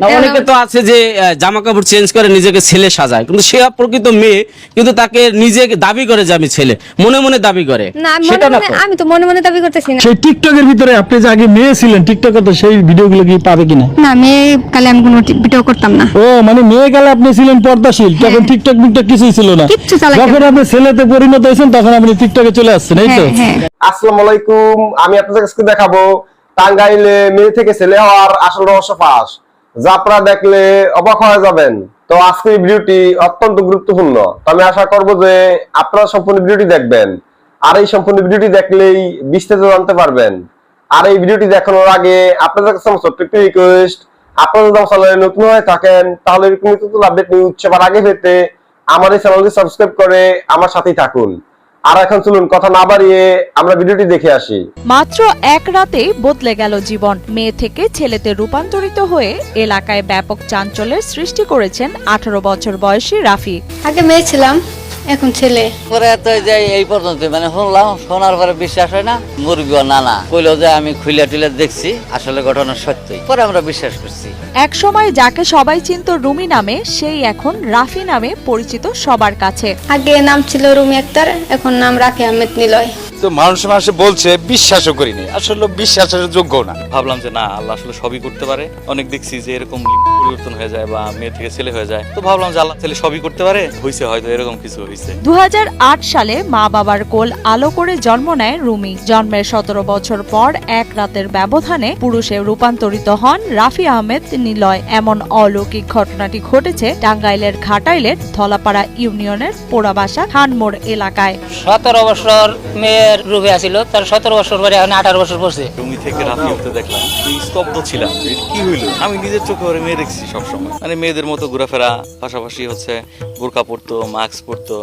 না অনেকে তো আছে যে জামা কাপড় চেঞ্জ করে নিজেকে ছেলে সাজায় কিন্তু সে প্রকৃত মেয়ে কিন্তু তাকে নিজেকে দাবি করে যে আমি ছেলে মনে মনে দাবি করে। আমি সেটা না তো। আমি তো মনে মনে দাবি করতেছি না। সেই টিকটকের ভিতরে আপনি যে আগে মেয়ে ছিলেন টিকটকে তো সেই ভিডিওগুলো কি পাবে কিনা? না মেয়ে কালে আমি কোনো ভিডিও করতাম না। ও মানে মেয়ে গেলে আপনি ছিলেন পর্দাশীল তখন টিকটক মিকটক কিছুই ছিল না। যখন আপনি ছেলেতে পরিণত হয়েছেন তখন আপনি টিকটকে চলে আসছেন এই তো? হ্যাঁ হ্যাঁ। আসসালামু আলাইকুম আমি আপনাদের কাছে দেখাবো টাঙ্গাইলে মেয়ে থেকে ছেলে হওয়ার আসল রহস্য ফাঁস। যা দেখলে অবাক হয়ে যাবেন। তো আজকের এই ভিডিওটি অত্যন্ত গুরুত্বপূর্ণ। তো আমি আশা করব যে আপনারা সম্পূর্ণ ভিডিওটি দেখবেন। আর এই সম্পূর্ণ ভিডিওটি দেখলেই বিস্তারিত জানতে পারবেন। আর এই ভিডিওটি দেখানোর আগে আপনাদের কাছে আমার ছোট্ট একটি রিকোয়েস্ট আপনারা যদি আমার চ্যানেলে নতুন হয়ে থাকেন, তাহলে এরকম নিত্য আপডেট নিউজ সবার আগে পেতে আমার এই চ্যানেলটি সাবস্ক্রাইব করে আমার সাথেই থাকুন। আর এখন চলুন কথা না বাড়িয়ে আমরা ভিডিওটি দেখে আসি। মাত্র এক রাতে বদলে গেল জীবন। মেয়ে থেকে ছেলেতে রূপান্তরিত হয়ে এলাকায় ব্যাপক চাঞ্চল্যের সৃষ্টি করেছেন আঠারো বছর বয়সী রাফি। আগে মেয়ে ছিলাম। এখন ছেলে। ওরা তো যাই যে এই পর্যন্ত মানে শুনলাম শোনার পরে বিশ্বাস হয় না মুরগিও না না কইলো যে আমি খুলে টুলে দেখছি আসলে ঘটনা সত্যি পরে আমরা বিশ্বাস করছি। এক সময় যাকে সবাই চিনত রুমি নামে সেই এখন রাফি নামে পরিচিত সবার কাছে। আগে নাম ছিল রুমি আক্তার এখন নাম রাফি আহমেদ নিলয়। তো মানুষ মানুষে বলছে বিশ্বাসও করিনি। আসলে বিশ্বাসের যোগ্য না। ভাবলাম যে না আল্লাহ আসলে সবই করতে পারে। অনেক দেখছি যে এরকম পরিবর্তন হয়ে যায় বা মেয়ে থেকে ছেলে হয়ে যায়। তো ভাবলাম যে আল্লাহ ছেলে সবই করতে পারে? হয়েছে হয়তো এরকম কিছু হয়েছে দু সালে মা বাবার কোল আলো করে জন্ম নেয় রুমি। জন্মের সতেরো বছর পর এক রাতের ব্যবধানে পুরুষে রূপান্তরিত হন রাফি আহমেদ নিলয়। এমন অলৌকিক ঘটনাটি ঘটেছে টাঙ্গাইলের ঘাটাইলের ধলাপাড়া ইউনিয়নের পোড়াবাসা খানমোড় এলাকায়। সতেরো বছর মেয়ের রূপে আছিল তার সতেরো বছর পরে এখন আঠারো বছর পড়ছে। রুমি থেকে রাফি হতে দেখলাম এই স্তব্ধ ছিলাম। কি হইল? আমি নিজের চোখে ওরে মেয়ে দেখছি সবসময়। মানে মেয়েদের মতো ঘোরাফেরা পাশাপাশি হচ্ছে বোরকা পরতো মাস্ক পরতো।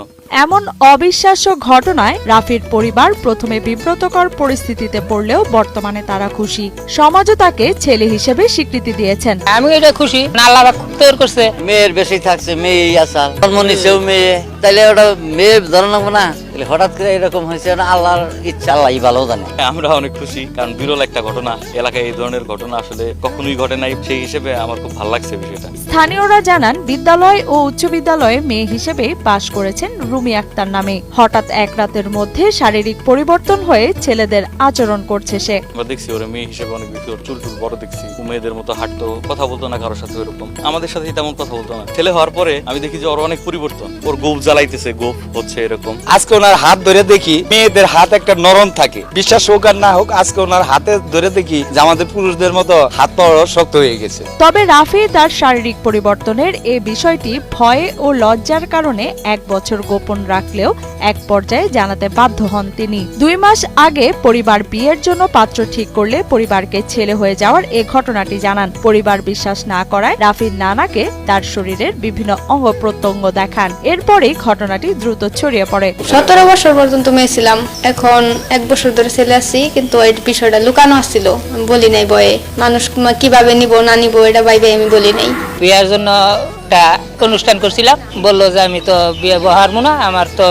এমন অবিশ্বাস্য ঘটনায় রাফির পরিবার প্রথমে বিব্রতকর পরিস্থিতিতে পড়লেও বর্তমানে তারা খুশি। সমাজও তাকে ছেলে হিসেবে স্বীকৃতি দিয়েছেন। আমি এটা খুশি। না আল্লাহ তৈরি করছে। মেয়ের বেশি থাকছে মেয়েই আসাল জন্ম নিছেও মেয়ে। তাইলে ওটা মেয়ে ধরে নেব না। তাহলে হঠাৎ করে এরকম হয়েছে না আল্লাহর ইচ্ছা আল্লাহ ভালো জানে। হ্যাঁ, আমরা অনেক খুশি কারণ বিরল একটা ঘটনা। এলাকায় এই ধরনের ঘটনা আসলে কখনোই ঘটে নাই। সেই হিসেবে আমার খুব ভালো লাগছে বিষয়টা। স্থানীয়রা জানান বিদ্যালয় ও উচ্চ বিদ্যালয়ে মেয়ে হিসেবে পাশ করেছেন রুমি আক্তার নামে। হঠাৎ এক রাতের মধ্যে শারীরিক পরিবর্তন হয়ে ছেলেদের আচরণ করছে সে। আমরা দেখছি ওরা মেয়ে হিসেবে অনেক বেশি ওর চুল টুল বড় দেখছি। ও মেয়েদের মতো হাঁটতো কথা বলতো না কারোর সাথে এরকম আমাদের সাথে তেমন কথা বলতো না। ছেলে হওয়ার পরে আমি দেখি যে ওর অনেক পরিবর্তন। ওর গোপ জ্বালাইতেছে গোপ হচ্ছে এরকম। আজকে ওনার হাত ধরে দেখি মেয়েদের হাত একটা নরম থাকে। বিশ্বাস হোক আর না হোক আজকে ওনার হাতে ধরে দেখি যে আমাদের পুরুষদের মতো হাত পা শক্ত হয়ে গেছে। তবে রাফি তার শারীরিক পরিবর্তনের এ বিষয়টি ভয়ে ও লজ্জার কারণে এক বছর গোপন রাখলেও এক পর্যায়ে জানাতে বাধ্য হন তিনি। দুই মাস আগে পরিবার বিয়ের জন্য পাত্র ঠিক করলে পরিবারকে ছেলে হয়ে যাওয়ার এ ঘটনাটি জানান। পরিবার বিশ্বাস না করায় রাফির নানাকে তার শরীরের বিভিন্ন অঙ্গ প্রত্যঙ্গ দেখান। এরপরেই ঘটনাটি দ্রুত ছড়িয়ে পড়ে। সতেরো বছর পর্যন্ত মেয়ে ছিলাম। এখন এক বছর ধরে ছেলে আছি, কিন্তু এই বিষয়টা লুকানো আসছিল বলি নাই বয়ে, মানুষ কীভাবে নিব, না নিব, এটা ভাইবে আমি বলি নাই। বিয়ার জন্য একটা অনুষ্ঠান করছিলাম। বলল যে আমি তো বিয়ে বহারমু না, আমার তো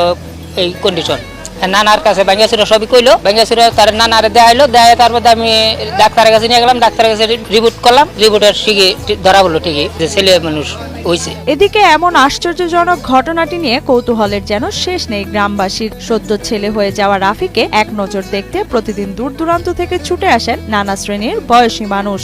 এই কন্ডিশন নানার কাছে ব্যাঙ্গাসুরা সবই কইলো। ব্যাঙ্গাসুরা তার নানারে দেখাইলো দেখায় তারপরে আমি ডাক্তারের কাছে নিয়ে গেলাম, ডাক্তারের কাছে রিপোর্ট করলাম। রিপোর্টের ঠিকই ধরা বলল ঠিকই, যে ছেলে মানুষ। হয়েছে এদিকে এমন আশ্চর্যজনক ঘটনাটি নিয়ে কৌতূহলের যেন শেষ নেই গ্রামবাসীর। সদ্য ছেলে হয়ে যাওয়া রাফিকে এক নজর দেখতে প্রতিদিন দূর দূরান্ত থেকে ছুটে আসেন নানা শ্রেণির বয়সী মানুষ।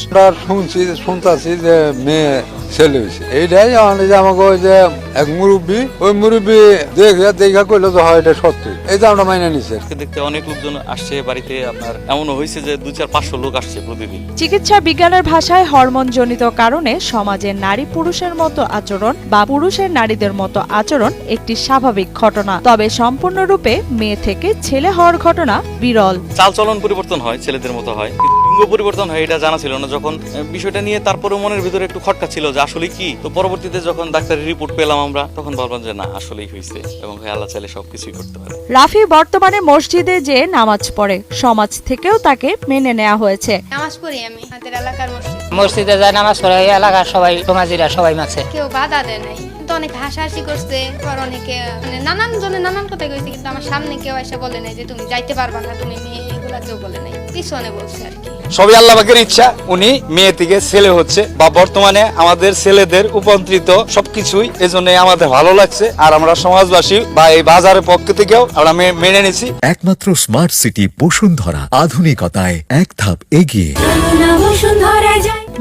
শুনছি শুনতাছি যে মেয়ে ছেলে হয়েছে এইটাই আমাদের যে আমাকে ওই যে এক মুরব্বী ওই মুরব্বী দেখে দেখা করল তো হয় এটা সত্যি। এই তো আমরা মাইনে নিছি। দেখতে অনেক লোকজন আসছে বাড়িতে আপনার এমনও হয়েছে যে দু চার পাঁচশো লোক আসছে প্রতিদিন। চিকিৎসা বিজ্ঞানের ভাষায় হরমোনজনিত কারণে সমাজে নারী পুরুষের মতো আচরণ বা পুরুষের নারীদের মতো আচরণ একটি স্বাভাবিক ঘটনা। তবে সম্পূর্ণরূপে মেয়ে থেকে ছেলে হওয়ার ঘটনা বিরল। চালচলন পরিবর্তন হয়, ছেলেদের মতো হয়। লিঙ্গ পরিবর্তন হয় এটা জানা ছিল না। যখন বিষয়টা নিয়ে তারপরে মনের ভিতরে একটু খটকা ছিল যে আসলে কি? তো পরবর্তীতে যখন ডাক্তারের রিপোর্ট পেলাম আমরা তখন ভাবলাম যে না আসলেই হয়েছে এবং ভাই আল্লাহ চাইলে সবকিছুই করতে পারে। রাফি বর্তমানে মসজিদে যে নামাজ পড়ে সমাজ থেকেও তাকে মেনে নেওয়া হয়েছে। নামাজ পড়ি আমি আমাদের এলাকার মসজিদ। মসজিদে যায় নামাজ পড়ে এই এলাকার সবাই সমাজিরা সবাই মাছে। কেউ বাধা দেয় নাই। কিন্তু অনেক হাসাহাসি করছে আবার অনেকে মানে নানান জনে নানান কথা কইছে কিন্তু আমার সামনে কেউ এসে বলে নাই যে তুমি যাইতে পারবা না তুমি মেয়ে এগুলা কেউ বলে নাই। পিছনে বলছে আর কি? সবই আল্লাহ ইচ্ছা। উনি মেয়ে থেকে ছেলে হচ্ছে। বা বর্তমানে আমাদের ছেলেদের উপন্ত্রিত সবকিছুই এজন্য আমাদের ভালো লাগছে। আর আমরা সমাজবাসী বা এই বাজারের পক্ষ থেকেও আমরা মেনে নিছি। একমাত্র স্মার্ট সিটি বসুন্ধরা। আধুনিকতায় এক ধাপ এগিয়ে।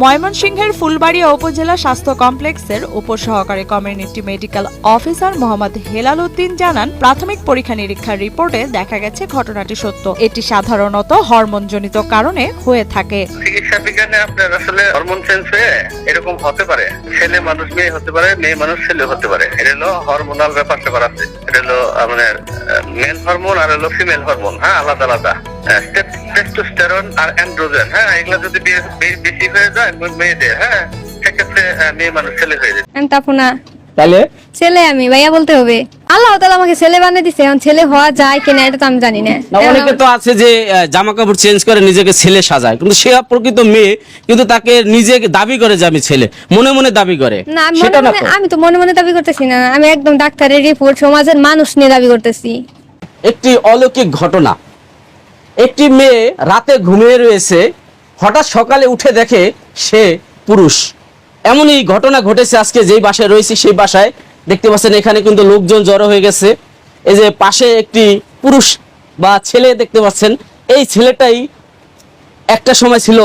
ময়মনসিংহের ফুলবাড়িয়া উপজেলা স্বাস্থ্য কমপ্লেক্সের উপসহকারী community medical officer Mohammad Helal Uddin জানান, প্রাথমিক পরীক্ষা নিরীক্ষার রিপোর্টে দেখা গেছে ঘটনাটি সত্য। এটি সাধারণত হরমোনজনিত কারণে হয়ে থাকে। চিকিৎসা বিজ্ঞানে আপনার আসলে হরমোন চেঞ্জ হয়ে এরকম হতে পারে। ছেলে মানুষ, মেয়ে হতে পারে, মেয়ে মানুষ, ছেলে হতে পারে। এটা হলো হরমোনাল ব্যাপার স্যাপার এটা হলো মানে মেল হরমোন আর হলো ফিমেল হরমোন হ্যাঁ আলাদা আলাদা। টেস্টোস্টেরন আর অ্যান্ড্রোজেন হ্যাঁ? এগুলো যদি বেশি হয়ে যায় মেয়েদের হ্যাঁ? সেক্ষেত্রে মেয়ে মানুষ ছেলে হয়ে যায়। আমি তারপর না। তাহলে? ছেলে আমি ভাইয়া বলতে হবে। আল্লাহ তাআলা আমাকে ছেলে বানিয়ে দিছে এখন ছেলে হওয়া যায় কিনা এটা তো আমি জানি না। অনেকে তো আছে যে জামা কাপড় চেঞ্জ করে নিজেকে ছেলে সাজায় কিন্তু সে প্রকৃত মেয়ে কিন্তু তাকে নিজেকে দাবি করে যে আমি ছেলে মনে মনে দাবি করে। না। আমি তো। মনে মনে দাবি করতেছি না আমি একদম ডাক্তারের রিপোর্ট সমাজের মানুষ নিয়ে দাবি করতেছি। একটি অলৌকিক ঘটনা একটি মেয়ে রাতে ঘুমিয়ে রয়েছে, হঠাৎ সকালে উঠে দেখে সে পুরুষ। এমনই ঘটনা ঘটেছে আজকে যেই বাসায় রয়েছে, সেই বাসায়। দেখতে পাচ্ছেন এখানে কিন্তু লোকজন জড়ো হয়ে গেছে। এই যে পাশে একটি পুরুষ বা ছেলে দেখতে পাচ্ছেন, এই ছেলেটাই একটা সময় ছিল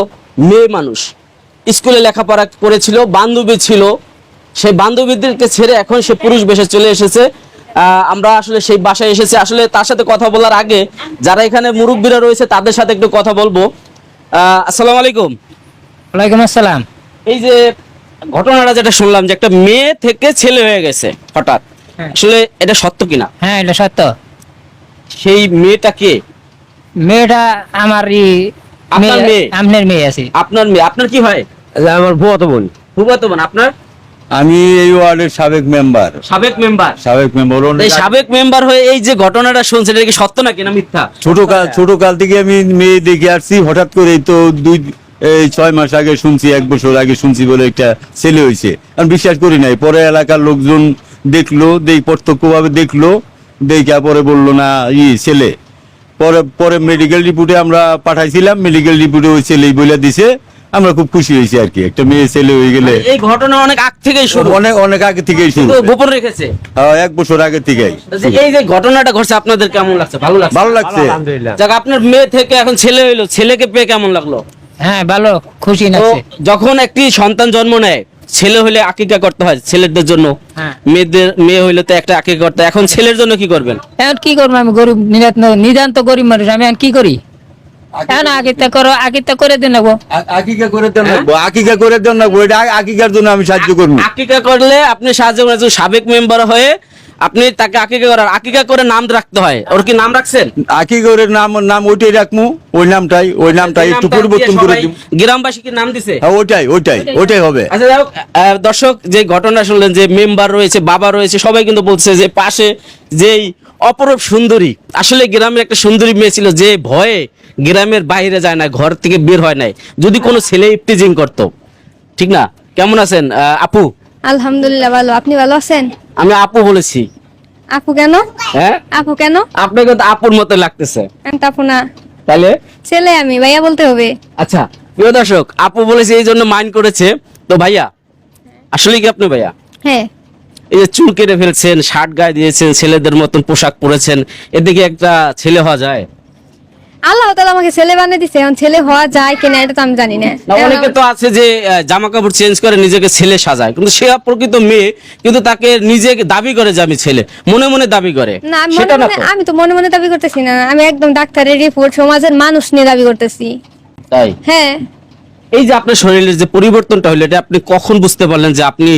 মেয়ে মানুষ। স্কুলে লেখাপড়া করেছিল, বান্ধবী ছিল। সেই বান্ধবীদেরকে ছেড়ে এখন সে পুরুষ বেশে চলে এসেছে। আমরা আসলে সেই বাসায় এসেছি। আসলে তার সাথে কথা বলার আগে যারা এখানে মুরব্বীরা রয়েছে তাদের সাথে একটু কথা বলব। আসসালামু আলাইকুম। ওয়ালাইকুম আসসালাম। এই যে ঘটনাটা যেটা শুনলাম যে একটা মেয়ে থেকে ছেলে হয়ে গেছে হঠাৎ। আসলে এটা সত্য কিনা? হ্যাঁ এটা সত্য। সেই মেয়েটা কে? মেয়েটা আমার আপনার মেয়ে? আপনার মেয়ে আছে। আপনার মেয়ে। আপনার কি হয়? আমার ভুয়াতো বোন। ফুফাতো বোন। আপনার? আমি এই ওয়ার্ডের সাবেক মেম্বার। সাবেক মেম্বার? সাবেক মেম্বার এই সাবেক মেম্বার হয়ে এই যে ঘটনাটা শুনছেন এটা কি সত্য নাকি না মিথ্যা? ছোট কাল ছোট কাল থেকে আমি মেয়ে দেখে আসছি হঠাৎ করে তো দুই এই ছয় মাস আগে শুনছি এক বছর আগে শুনছি বলে একটা ছেলে হয়েছে। আমি বিশ্বাস করি নাই পরে এলাকার লোকজন দেখল দেখ প্রত্যক্ষভাবে দেখল দেখা পরে বলল না ই ছেলে। পরে পরে মেডিকেল রিপোর্টে আমরা পাঠাইছিলাম মেডিকেল রিপোর্টে ওই ছেলেই বলে দিছে। আমরা খুব খুশি হয়েছি আর কি। একটা মেয়ে ছেলে হয়ে গেলে এই ঘটনা অনেক আগ থেকেই শুরু। অনেক অনেক আগে থেকেই শুরু। গোপন রেখেছে। হ্যাঁ, এক বছর আগে থেকেই এই যে ঘটনাটা ঘটছে আপনাদের কেমন লাগছে? ভালো লাগছে? ভালো লাগছে। যাক আপনার মেয়ে থেকে এখন ছেলে হইল। ছেলেকে পেয়ে কেমন লাগল? হ্যাঁ ভালো খুশি লাগছে। যখন একটি সন্তান জন্ম নেয় ছেলে হলে আকিকা করতে হয় ছেলেদের জন্য। হ্যাঁ। মেয়েদের মেয়ে হইলে তো একটা আকিকা করতে এখন ছেলের জন্য কি করবেন? এখন কি করব আমি? গরিব নিদান নিদান্ত গরিব মানুষ। আমি এখন কি করি? এখন আগিতে করো? আগিতে করে দিন নেব। আকিকা করে দেন লাগবো আকিকা করে দেন লাগবো এটা আকিকার জন্য আমি সাহায্য করব। আকিকা করলে আপনি সাহায্য করেন সাবেক মেম্বার হয়ে আপনি তাকে আকিকা করার আকিকা করে নাম রাখতে হয়। ওর কি নাম রাখছেন? আকিগরের নাম নাম ওইটাই রাখব ওই নামটাই ওই নামটাই একটু নামটা পরিবর্তন করে দিব গ্রামবাসী কি নাম দিছে? হ্যাঁ ওইটাই ওইটাই ওইটাই। হবে। আচ্ছা যাই দর্শক যে ঘটনা শুনলেন যে মেম্বার রয়েছে বাবা রয়েছে সবাই কিন্তু বলছে যে পাশে যেই অপরূপ সুন্দরী। আসলে গ্রামের একটা সুন্দরী মেয়ে ছিল যে ভয়ে গ্রামের বাইরে যায় না ঘর থেকে বের হয় নাই। যদি কোনো ছেলে ইফটিজিং করতো। ঠিক না? কেমন আছেন? আপু? আলহামদুলিল্লাহ ভালো। আপনি ভালো আছেন? আমি আপু বলেছি। আপু কেন? হ্যাঁ? আপু কেন? আপনাকে তো আপুর মতো লাগতেছে। তারপর না। তাহলে ছেলে আমি ভাইয়া বলতে হবে। আচ্ছা প্রিয় দর্শক আপু বলেছে এই জন্য মাইন্ড করেছে। তো ভাইয়া আসলে কি আপনি ভাইয়া? হ্যাঁ। এই যে চুল কেটে ফেলছেন শার্ট গায়ে দিয়েছেন ছেলেদের মতন পোশাক পরেছেন এদিকে একটা ছেলে হওয়া যায়? আল্লাহ তাআলা আমাকে ছেলে বানিয়ে দিছে এখন ছেলে হওয়া যায় কিনা এটা তো আমি জানি না। অনেকে তো আছে যে জামা কাপড় চেঞ্জ করে নিজেকে ছেলে সাজায় কিন্তু সে প্রকৃত মেয়ে কিন্তু তাকে নিজেকে দাবি করে যে আমি ছেলে মনে মনে দাবি করে। না। আমি তো? মনে মনে দাবি করতেছি না আমি একদম ডাক্তারের রিপোর্ট সমাজের মানুষ নিয়ে দাবি করতেছি। তাই? হ্যাঁ। এই যে আপনার শরীরের যে পরিবর্তনটা হলো এটা আপনি কখন বুঝতে পারলেন যে আপনি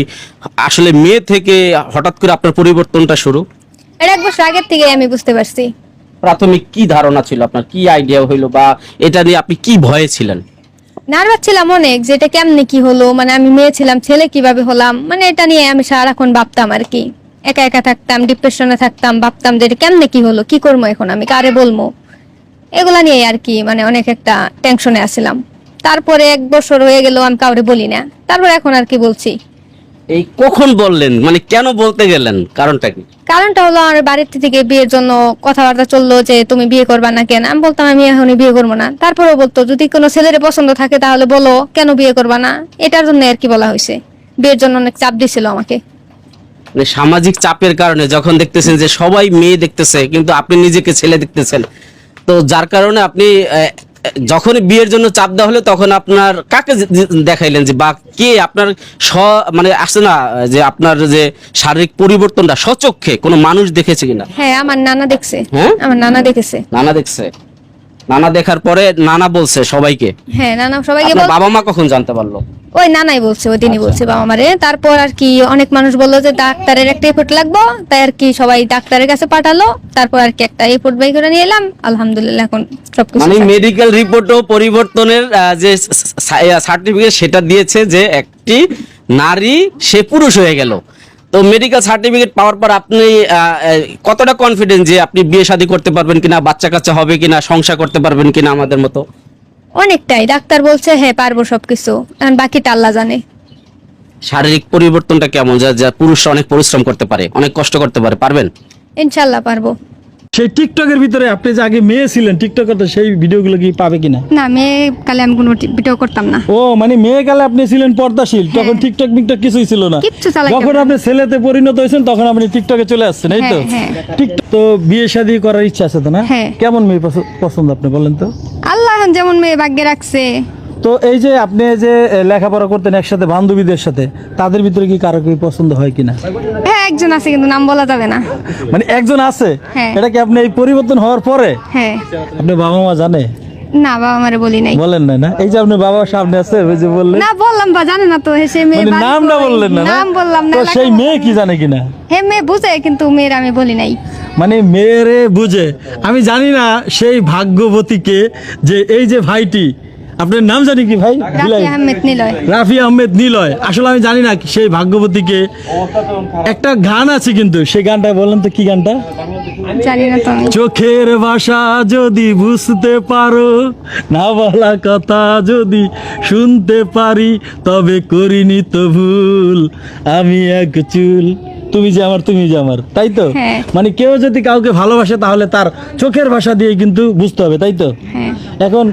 আসলে মেয়ে থেকে হঠাৎ করে আপনার পরিবর্তনটা শুরু? এটা এক বছর আগের থেকে আমি বুঝতে পারছি। প্রাথমিক কি ধারণা ছিল আপনার? কি আইডিয়া হইল বা এটা নিয়ে আপনি কি ভয়ে ছিলেন? নার্ভাস ছিলাম অনেক যে এটা কেমনে কি হলো মানে আমি মেয়ে ছিলাম ছেলে কীভাবে হলাম মানে এটা নিয়ে আমি সারাক্ষণ ভাবতাম আর কি। একা একা থাকতাম ডিপ্রেশনে থাকতাম ভাবতাম যে এটা কেমনে কি হলো কি করব এখন আমি কারে বলব? এগুলা নিয়ে আর কি মানে অনেক একটা টেনশনে আসছিলাম তারপরে এক বছর হয়ে গেল আমি কাউরে বলি না। তারপর এখন আর কি বলছি। এই কখন বললেন? মানে কেন বলতে গেলেন? কারণটা কি? কারণটা হলো আমার বাড়ির থেকে বিয়ের জন্য কথাবার্তা চলল যে তুমি বিয়ে করবা না কেন? আমি বলতাম আমি এখনই বিয়ে করব না। তারপরেও বলতো যদি কোনো ছেলের পছন্দ থাকে তাহলে বলো কেন বিয়ে করবা না? এটার জন্য আর কি বলা হয়েছে। বিয়ের জন্য অনেক চাপ দিছিল আমাকে। মানে সামাজিক চাপের কারণে যখন দেখতেছেন যে সবাই মেয়ে দেখতেছে কিন্তু আপনি নিজেকে ছেলে দেখতেছেন। তো যার কারণে আপনি যখন বিয়ের জন্য চাপ দেওয়া হলো তখন আপনার কাকে দেখাইলেন যে বা কে আপনার স মানে আসে না যে আপনার যে শারীরিক পরিবর্তনটা সচক্ষে কোনো মানুষ দেখেছে কিনা? হ্যাঁ আমার নানা দেখছে। হ্যাঁ? আমার নানা দেখেছে। নানা দেখছে। নানা দেখার পরে নানা বলছে সবাইকে। হ্যাঁ নানা সবাইকে আপনার বাবা মা কখন জানতে পারল? ওই নানাই বলছে ওই দিনই বলছে বাবা মারে তারপর আর কি অনেক মানুষ বলল যে ডাক্তারের একটা রিপোর্ট লাগবো। তাই আর কি সবাই ডাক্তারের কাছে পাঠালো। তারপর আর কি একটা রিপোর্ট বাই করে নিয়ে এলাম। আলহামদুলিল্লাহ এখন সবকিছু মানে। মেডিকেল রিপোর্টও পরিবর্তনের যে সার্টিফিকেট সেটা দিয়েছে যে একটি নারী সে পুরুষ হয়ে গেল। তো মেডিকেল সার্টিফিকেট পাওয়ার পর আপনি কতটা কনফিডেন্স যে আপনি বিয়ে শাদী করতে পারবেন কিনা বাচ্চা কাচ্চা হবে কিনা সংসার করতে পারবেন কিনা আমাদের মতো? অনেকটাই। ডাক্তার বলছে হ্যাঁ পারব সবকিছু। এখন বাকিটা আল্লাহ জানে। শারীরিক পরিবর্তনটা কেমন? যা যা পুরুষরা অনেক পরিশ্রম করতে পারে অনেক কষ্ট করতে পারে পারবেন? ইনশাল্লাহ পারব। সেই টিকটকের ভিতরে আপনি যে আগে মেয়ে ছিলেন টিকটকে তো সেই ভিডিওগুলো কি পাবে কিনা? না মেয়ে কালে আমি কোনো ভিডিও করতাম না। ও মানে মেয়ে গেলে আপনি ছিলেন পর্দাশীল তখন টিকটক মিকটক কিছুই ছিল না। যখন আপনি ছেলেতে পরিণত হয়েছেন তখন আপনি টিকটকে চলে আসছেন এই তো? হ্যাঁ, হ্যাঁ। টিকটক তো বিয়ে শাদী করার ইচ্ছা আছে তো না? হ্যাঁ। কেমন মেয়ে পছন্দ আপনি বলেন তো? আল্লাহ যেমন মেয়ে ভাগ্যে রাখছে। তো এই যে আপনি যে লেখাপড়া করতেন একসাথে বান্ধবীদের সাথে তাদের ভিতরে কি কারও কি পছন্দ হয় কিনা? হ্যাঁ একজন আছে কিন্তু নাম বলা যাবে না। মানে একজন আছে? হ্যাঁ। এটা কি আপনি এই পরিবর্তন হওয়ার পরে? হ্যাঁ। আপনি বাবা মা জানে? না বাবা মারে বলি নাই। বলেন না না? এই যে আপনি বাবার সামনে আছে ওই যে বললেন। না বললাম বা জানে না তো সে মেয়ে মানে বাড়ি বললেন না না? নাম বললাম না তো সেই মেয়ে কি জানে কিনা? হে মেয়ে বুঝে কিন্তু মেয়ের আমি বলি নাই। মানে মেয়েরে বুঝে। আমি জানি না সেই ভাগ্যবতীকে যে এই যে ভাইটি আপনার নাম জানি কি ভাই? রাফি আহমেদ নিলয়। আসলে আমি জানি না সেই ভাগ্যবতীকে। একটা গান আছে কিন্তু সেই গানটা বলেন তো কি গানটা? চোখের ভাষা যদি বুঝতে পারো না বলা কথা যদি শুনতে পারি তবে করিনি তো ভুল। আমি এক চুল। তুমি যে আমার তুমি যে আমার তাই তো? হ্যাঁ। মানে কেউ যদি কাউকে ভালোবাসে তাহলে তার চোখের ভাষা দিয়ে কিন্তু বুঝতে হবে তাই তো? হ্যাঁ। এখন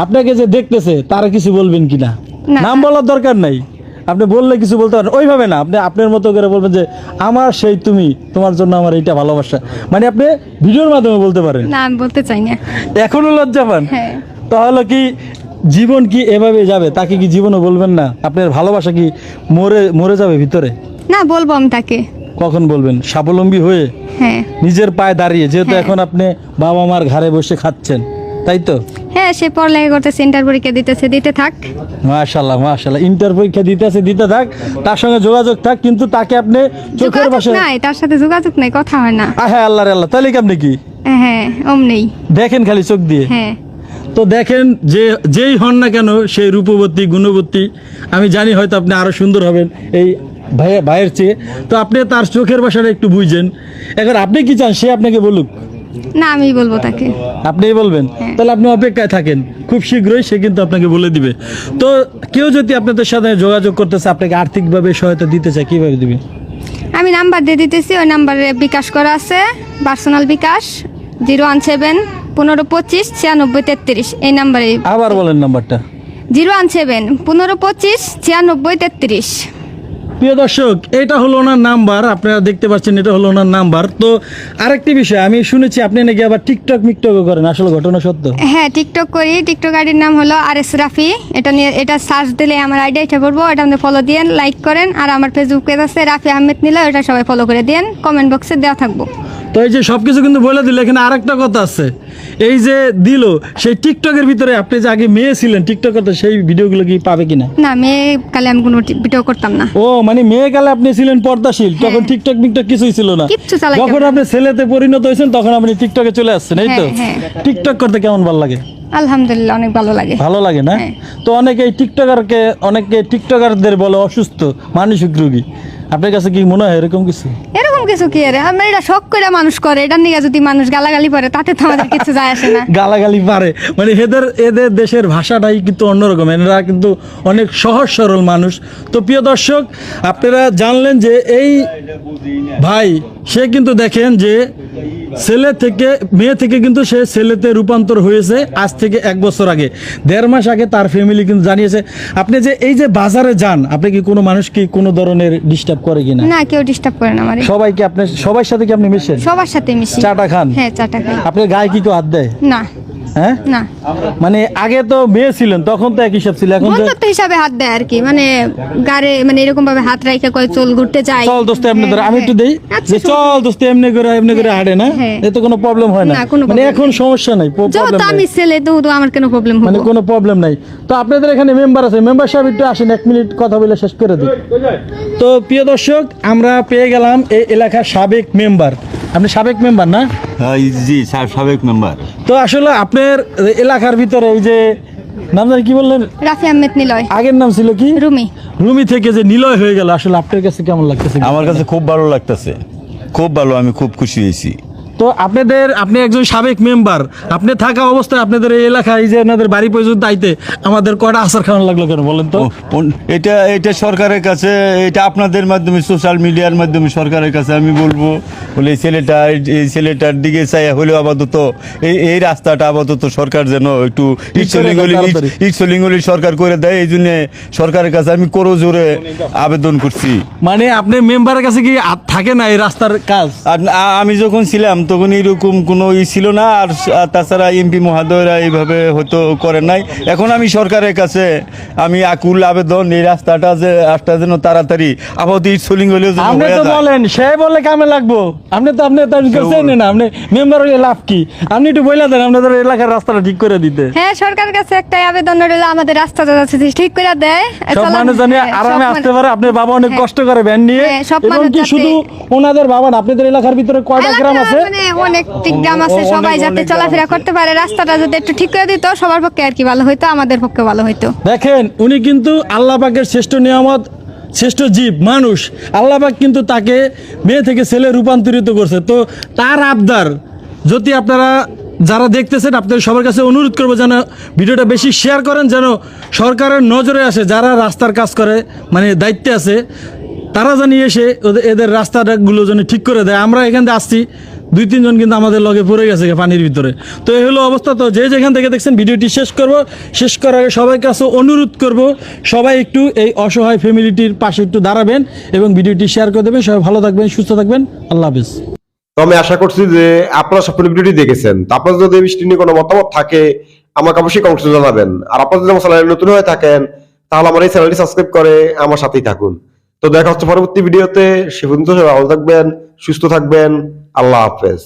আপনাকে যে দেখতেছে তারা কিছু বলবেন কিনা? নাম বলার দরকার নাই। আপনি বললে কিছু বলতে পারেন। ওইভাবে না আপনি আপনার মতো করে বলবেন যে আমার সেই তুমি তোমার জন্য আমার এইটা ভালোবাসা। মানে আপনি ভিডিওর মাধ্যমে বলতে পারেন। না আমি বলতে চাই না। এখনও লজ্জা পান? হ্যাঁ। তাহলে কি জীবন কি এভাবে যাবে? তাকে কি জীবনও বলবেন না? আপনার ভালোবাসা কি মরে মরে যাবে ভিতরে? না বলব আমি তাকে। কখন বলবেন? স্বাবলম্বী হয়ে হ্যাঁ। নিজের পায়ে দাঁড়িয়ে যেহেতু হ্যাঁ। এখন আপনি বাবা মার ঘাড়ে বসে খাচ্ছেন। তাই তো? হ্যাঁ সে পড়ালেখা করতেছে ইন্টার পরীক্ষা দিতেছে দিতে থাক। মাশাল্লাহ মাশাল্লাহ ইন্টার পরীক্ষা দিতেছে দিতে থাক। তার সঙ্গে যোগাযোগ থাক কিন্তু তাকে আপনি চোখের ভাষায় নাই তার সাথে যোগাযোগ নাই কথা হয় না। হ্যাঁ আল্লাহ রে আল্লাহ তাহলে কি আপনি কি? হ্যাঁ অমনেই দেখেন খালি চোখ দিয়ে। হ্যাঁ। তো দেখেন যে যেই হন না কেন সেই রূপবতী গুণবতী আমি জানি হয়তো আপনি আরও সুন্দর হবেন এই ভাই ভাইয়ের চেয়ে। তো আপনি তার চোখের ভাষাটা একটু বুঝছেন এখন আপনি কি চান সে আপনাকে বলুক। না আমি বলব তাকে। আপনিই বলবেন? তাহলে আপনি অপেক্ষায় থাকেন। খুব শীঘ্রই সে কিন্তু আপনাকে বলে দিবে। তো কেউ যদি আপনাদের সাথে যোগাযোগ করতেছে আপনাকে আর্থিকভাবে সহায়তা দিতে চায় কীভাবে দিবে? আমি নাম্বার দিয়ে দিতেছি ওই নাম্বারে বিকাশ করা আছে। Personal bKash zero one seven পনেরো পঁচিশ ছিয়ানব্বই তেত্রিশ। এই নাম্বারে আবার বলেন নাম্বারটা। জিরো ওয়ান সেভেন পনেরো পঁচিশ ছিয়ানব্বই তেত্রিশ। প্রিয় দর্শক, এটা হলো ওনার নাম্বার, আপনারা দেখতে পাচ্ছেন এটা হলো ওনার নাম্বার। তো আরেকটি বিষয়, আমি শুনেছি আপনি নাকি আবার টিকটক মিকটক করেন, আসলে ঘটনা সত্য? হ্যাঁ টিকটক করি, টিকটক আইডির নাম হলো আর এস রাফি। এটা নিয়ে, এটা সার্চ দিলে আমার আইডি এটা পড়ব এটা আপনি ফলো দিয়েন লাইক করেন, আর আমার ফেসবুক পেজ আছে রাফি আহমেদ নিলে, ওটা সবাই ফলো করে দিয়েন কমেন্ট বক্সে দেওয়া থাকব। তো এই যে সবকিছু কিন্তু বলে দিল এখানে আরেকটা কথা আছে। এই যে দিল সেই টিকটকের ভিতরে আপনি যে আগে মেয়ে ছিলেন টিকটকে তো সেই ভিডিওগুলো কি পাবে কিনা? না মেয়ে কালে আমি কোনো ভিডিও করতাম না। ও মানে মেয়ে গেলে আপনি ছিলেন পর্দাশীল তখন টিকটক মিকটক কিছুই ছিল না। যখন আপনি ছেলেতে পরিণত হয়েছেন তখন আপনি টিকটকে চলে আসছেন এই তো? হ্যাঁ, টিকটক করতে কেমন ভালো লাগে? আলহামদুলিল্লাহ অনেক ভালো লাগে। ভালো লাগে না? হ্যাঁ। তো অনেকে এই টিকটকারকে অনেকে টিকটকারদের বলে অসুস্থ মানসিক রোগী। আপনার কাছে কি মনে হয় এরকম কিছু? এরকম কিছু কি রে? আমরা এটা শখ করে মানুষ করে এটা নিয়ে যদি মানুষ গালাগালি পারে তাতে তো আমাদের কিছু যায় আসে না। গালাগালি পারে। মানে এদের এদের দেশের ভাষাটাই কিন্তু অন্যরকম। এরা কিন্তু অনেক সহজ সরল মানুষ। তো প্রিয় দর্শক, আপনারা জানলেন যে এই ভাই, সে কিন্তু দেখেন যে ছেলে থেকে মেয়ে থেকে কিন্তু সে ছেলেতে রূপান্তর হয়েছে আজ থেকে এক বছর আগে। দেড় মাস আগে তার ফ্যামিলি কিন্তু জানিয়েছে আপনি যে এই যে বাজারে যান আপনি কি কোনো মানুষ কি কোনো ধরনের ডিস্টার্ব করে কিনা? না কেউ ডিস্টার্ব করে না আমার। সবাইকে আপনি সবার সাথে কি আপনি মিশেন? সবার সাথে মিশি। চাটা খান? হ্যাঁ চাটা খাই। আপনার গায়ে কি কেউ হাত দেয়? না। হ্যাঁ? না। মানে আগে তো মেয়ে ছিলেন তখন তো এক হিসাব ছিল এখন বন্ধুত্ব হিসাবে হাত দেয় আর কি মানে গাড়ে মানে এরকম ভাবে হাত রাখে কয় চল ঘুরতে যাই। চল দোস্ত এমনি ধরে আমি একটু দেই আচ্ছা, যে চল দোস্ত এমনি করে এমনি করে হাঁটে না? হ্যাঁ। এতে কোনো প্রবলেম হয় না। মানে এখন সমস্যা নাই প্রবলেম আমি ছেলে তো তো আমার কেন প্রবলেম মানে কোনো প্রবলেম নাই। তো আপনাদের এখানে মেম্বার আছে মেম্বার সাহেব একটু আসেন এক মিনিট কথা বলে শেষ করে দিই। তো প্রিয় দর্শক আমরা পেয়ে গেলাম এই এলাকার সাবেক মেম্বার আপনি সাবেক মেম্বার না? জি সাবেক মেম্বার তো আসলে আপনার এলাকার ভিতরে এই যে নাম জানি কি বললেন? রাফি আহমেদ নিলয়। আগের নাম ছিল কি? রুমি। রুমি থেকে যে নিলয় হয়ে গেল আসলে আপনার কাছে কেমন লাগতেছে? আমার কাছে খুব ভালো লাগতেছে। খুব ভালো আমি খুব খুশি হয়েছি। তো আপনাদের আপনি একজন সাবেক মেম্বার আপনি থাকা অবস্থায় আপনাদের এই এলাকায় যে আপনাদের বাড়ি পর্যন্ত আইতে আমাদের কটা আসার খাওয়ানো লাগল কেন বলেন তো? এটা এটা সরকারের কাছে এটা আপনাদের মাধ্যমে সোশ্যাল মিডিয়ার মাধ্যমে সরকারের কাছে আমি বলব। বলে এই ছেলেটা এই ছেলেটার দিকে চাই হলেও আপাতত এই এই রাস্তাটা আপাতত সরকার যেন একটু ইটসলিঙ্গলি। ইটসলিঙ্গলি সরকার করে দেয় এই জন্য সরকারের কাছে আমি করো জোরে আবেদন করছি। মানে আপনি মেম্বারের কাছে কি থাকে না এই রাস্তার কাজ? আর আমি যখন ছিলাম তখন এরকম কোনো ই ছিল না আর তাছাড়া এমপি মহাদয়রা এইভাবে হয়তো করে নাই। এখন আমি সরকারের কাছে আমি আকুল আবেদন এই রাস্তাটা যে রাস্তা যেন তাড়াতাড়ি আপাতত ইটসলিং হলেও যেন আপনি তো বলেন সে বলে কামে লাগবো। আপনি তো আপনি তো করছেন না আপনি মেম্বার হয়ে লাভ কি? আপনি একটু বলে দেন আপনাদের এলাকার রাস্তাটা ঠিক করে দিতে। হ্যাঁ সরকারের কাছে একটা আবেদন রইল আমাদের রাস্তাটা যাতে ঠিক করে দেয়। সব মানুষ জানি হ্যাঁ, আরামে আসতে পারে আপনার বাবা অনেক হ্যাঁ। কষ্ট করে ভ্যান নিয়ে। হ্যাঁ, এবং কি শুধু ওনাদের বাবা না আপনাদের এলাকার ভিতরে কয়টা গ্রাম আছে? মানে অনেক গ্রাম আছে সবাই যাতে চলাফেরা করতে পারে রাস্তাটা যদি একটু ঠিক করে দিত সবার পক্ষে আর কি ভালো হইতো আমাদের পক্ষে ভালো হইতো। দেখেন উনি কিন্তু আল্লাহ পাকের শ্রেষ্ঠ নিয়ামত শ্রেষ্ঠ জীব মানুষ। আল্লাহ পাক কিন্তু তাকে মেয়ে থেকে ছেলে রূপান্তরিত করছে। তো তার আবদার যদি আপনারা যারা দেখতেছেন আপনাদের সবার কাছে অনুরোধ করব যেন ভিডিওটা বেশি শেয়ার করেন যেন সরকারের নজরে আসে যারা রাস্তার কাজ করে মানে দায়িত্বে আছে তারা জানি এসে ওদের- এদের রাস্তাগুলো যেন ঠিক করে দেয়। আমরা এখান থেকে আসছি। দুই, তিনজন কিন্তু আমাদের লগে পড়ে গেছে পানির ভিতরে। তো এই হলো অবস্থা। তো যে যেখান থেকে দেখছেন ভিডিওটি শেষ করব, শেষ করার আগে সবাই কাছে অনুরোধ করব, সবাই একটু এই অসহায় ফ্যামিলিটির পাশে একটু দাঁড়াবেন এবং ভিডিওটি শেয়ার করে দেবেন। সবাই ভালো থাকবেন, সুস্থ থাকবেন। আল্লাহ হাফিজ। তো আমি আশা করছি যে আপনারা সকল ভিডিওটি দেখেছেন। তো আপনাদের যদি এই বিষয়টি নিয়ে কোনো মতামত থাকে, আমাকে অবশ্যই কমেন্টে জানাবেন। আর আপনারা যদি আমার চ্যানেলে নতুন হয়ে থাকেন, তাহলে আমার এই চ্যানেলটি সাবস্ক্রাইব করে আমার সাথেই থাকুন। তো দেখা হচ্ছে পরবর্তী ভিডিওতে। সে পর্যন্ত ভালো থাকবেন, সুস্থ থাকবেন। আল্লাহ হাফেজ